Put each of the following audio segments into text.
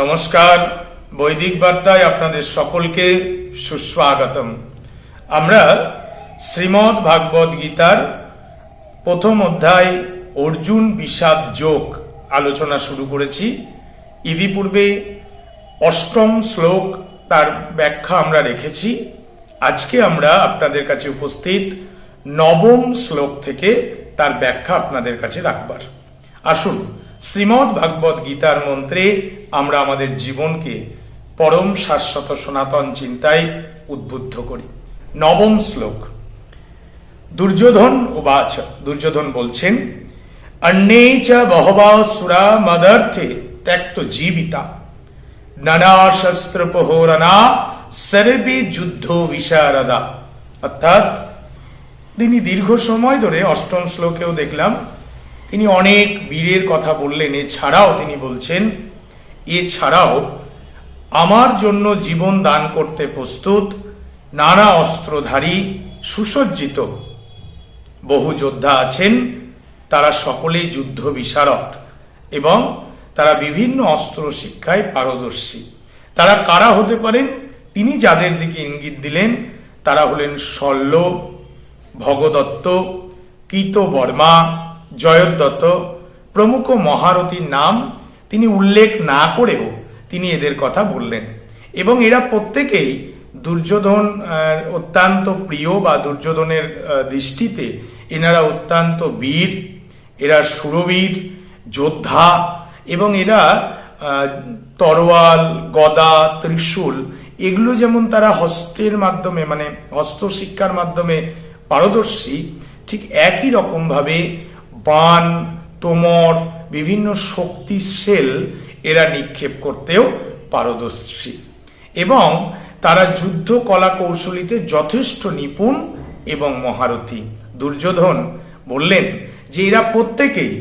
নমস্কার। বৈদিক বার্তায় আপনাদের সকলকে সুস্বাগতম। আমরা শ্রীমদ্ ভাগবত গীতার প্রথম অধ্যায় অর্জুন বিষাদ যোগ আলোচনা শুরু করেছি। ইতিপূর্বে অষ্টম শ্লোক তার ব্যাখ্যা আমরা রেখেছি। আজকে আমরা আপনাদের কাছে উপস্থিত নবম শ্লোক থেকে তার ব্যাখ্যা আপনাদের কাছে রাখবার। আসুন শ্রীমদ্ ভাগবত গীতার মন্ত্রে আমরা আমাদের জীবনকে পরম শাশ্বত সনাতন চিন্তায় উদ্বুদ্ধ করি। নবম শ্লোক। দুর্যোধন উবাচ, দুর্যোধন বলছেন, অন্যে চ বহবা সুরা মদর্থে ত্যক্ত জীবিতা। নানা শস্ত্র প্রহরণা সর্বে যুদ্ধ বিশারদা। অর্থাৎ তিনি দীর্ঘ সময় ধরে অষ্টম শ্লোকেও দেখলাম তিনি অনেক বীরের কথা বললেন। এছাড়াও তিনি বলছেন, এছাড়াও আমার জন্য জীবন দান করতে প্রস্তুত, নানা অস্ত্রধারী, সুসজ্জিত বহু যোদ্ধা আছেন। তারা সকলেই যুদ্ধ বিশারদ এবং তারা বিভিন্ন অস্ত্র শিক্ষায় পারদর্শী। তারা কারা হতে পারেন? তিনি যাদের দিকে ইঙ্গিত দিলেন, তারা হলেন শল্য, ভগদত্ত কীত বর্মা জয়দত্ত প্রমুখ মহারথীর নাম তিনি উল্লেখ না করেও তিনি এদের কথা বললেন। এবং এরা প্রত্যেকেই দুর্যোধন অত্যন্ত প্রিয় বা দুর্যোধনের দৃষ্টিতে এনারা অত্যন্ত বীর, এরা সুরবীর, যোদ্ধা এবং এরা তরোয়াল, গদা, ত্রিশূল এগুলো যেমন তারা হস্তের মাধ্যমে মানে হস্তশিক্ষার মাধ্যমে পারদর্শী, ঠিক একই রকমভাবে বান তোমর, বিভিন্ন শক্তিশীল এরা নিক্ষেপ করতেও পারদর্শী। এবং তারা যুদ্ধ কলা কৌশলীতে যথেষ্ট নিপুণ এবং মহারথী। দুর্যোধন বললেন যে এরা প্রত্যেকেই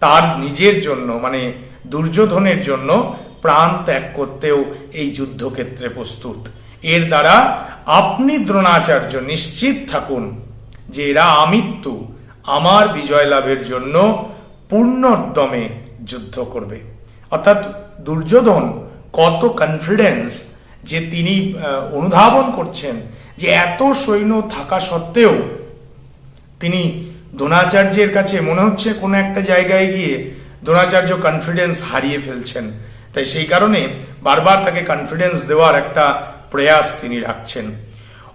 তার নিজের জন্য মানে দুর্যোধনের জন্য প্রাণ ত্যাগ করতেও এই যুদ্ধক্ষেত্রে প্রস্তুত। এর দ্বারা আপনি দ্রোণাচার্য নিশ্চিত থাকুন যে এরা আমৃত্যু আমার বিজয় লাভের জন্য পূর্ণোদ্যমে যুদ্ধ করবে। অর্থাৎ দুর্যোধন কত কনফিডেন্স যে তিনি অনুধাবন করছেন যে এত সৈন্য থাকা সত্ত্বেও তিনি দ্রোণাচার্যের কাছে, মনে হচ্ছে কোনো একটা জায়গায় গিয়ে দ্রোণাচার্য কনফিডেন্স হারিয়ে ফেলছেন। তাই সেই কারণে বারবার তাকে কনফিডেন্স দেওয়ার একটা প্রয়াস তিনি রাখছেন।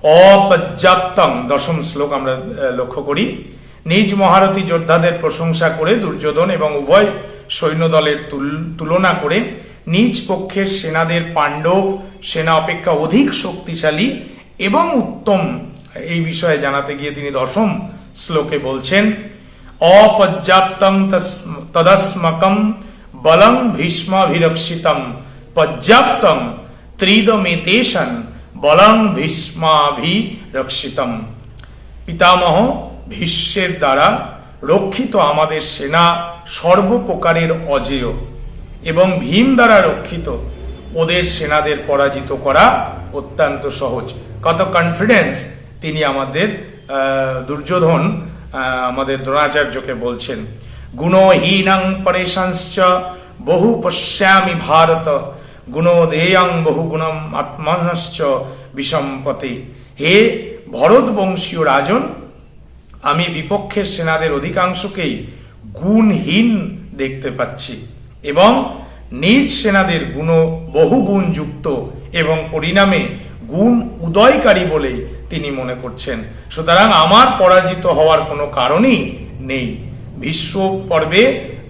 অপর্যাপ্তম দশম শ্লোক আমরা লক্ষ্য করি। নিজ মহারথী যোদ্ধাদের প্রশংসা করে দুর্যোধন এবং উভয় সৈন্যদলের তুল- তুলনা করে নিজ পক্ষের সেনাদের পাণ্ডব সেনা অপেক্ষা অধিক শক্তিশালী এবং উত্তম। এই বিষয়ে জানাতে গিয়ে তিনি দশম শ্লোকে বলছেন, অপর্যাপ্তং তস- তদস্মকম বলং ভীষ্মাভিরক্ষিতম। পর্যাপ্তম ত্রিদমেতেশন বলং ভীষ্মাভিরক্ষিতম। পিতামহ ভীষ্মের দ্বারা রক্ষিত আমাদের সেনা সর্বপ্রকারের অজেয় এবং ভীম দ্বারা রক্ষিত ওদের সেনাদের পরাজিত করা অত্যন্ত সহজ। কত কনফিডেন্স তিনি আমাদের দুর্যোধন আমাদের দ্রোণাচার্যকে বলছেন। গুণহীনাং পরেশাংশ্চ বহু পশ্যামি ভারত, গুণোদেয়ং বহু গুণম আত্মনশ্চ বিষম্পতে হে ভরত বংশীয় রাজন আমি বিপক্ষের সেনাদের অধিকাংশকেই গুণহীন দেখতে পাচ্ছি এবং নিজ সেনাদের গুণ বহু গুণ যুক্ত এবং পরিণামে গুণ উদয়কারী বলেই তিনি মনে করছেন। সুতরাং আমার পরাজিত হওয়ার কোনো কারণই নেই। বিশ্ব পর্বে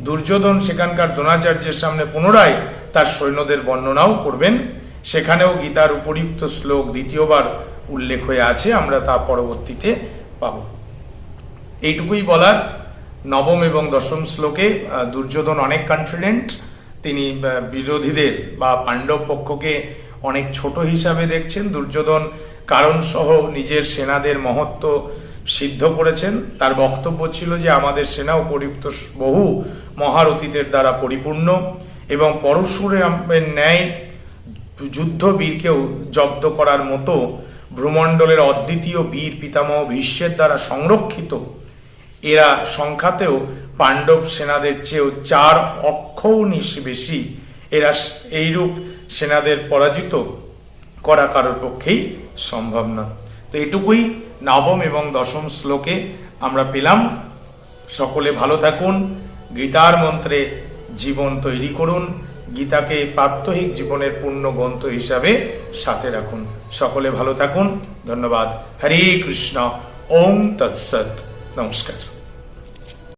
দুর্যোধন সেখানকার দ্রোণাচার্যের সামনে পুনরায় তার সৈন্যদের বর্ণনাও করবেন। সেখানেও গীতার উপরিউক্ত শ্লোক দ্বিতীয়বার উল্লেখ হয়ে আছে, আমরা তা পরবর্তীতে পাবো। এইটুকুই বলার। নবম এবং দশম শ্লোকে দুর্যোধন অনেক কনফিডেন্ট তিনি বিরোধীদের বা পাণ্ডব পক্ষকে অনেক ছোট হিসাবে দেখছেন। দুর্যোধন কারণ সহ নিজের সেনাদের মহত্ব সিদ্ধ করেছেন। তার বক্তব্য ছিল যে, আমাদের সেনা উপযুক্ত বহু মহারথীদের দ্বারা পরিপূর্ণ এবং পরশুরের ন্যায় যুদ্ধ বীরকেও জব্দ করার মতো ভ্রমণ্ডলের অদ্বিতীয় বীর পিতামহ ভীষ্মের দ্বারা সংরক্ষিত এরা সংখ্যাতেও পাণ্ডব সেনাদের চেয়েও চার অক্ষৌনিশ বেশি। এরা এইরূপ সেনাদের পরাজিত করা কারোর পক্ষেই সম্ভব না তো এটুকুই নবম এবং দশম শ্লোকে আমরা পেলাম। সকলে ভালো থাকুন, গীতার মন্ত্রে জীবন তৈরি করুন, গীতাকে প্রাত্যহিক জীবনের পূর্ণ গ্রন্থ হিসাবে সাথে রাখুন। সকলে ভালো থাকুন, ধন্যবাদ। হরে কৃষ্ণ, ওম তৎসৎ। নমস্কার।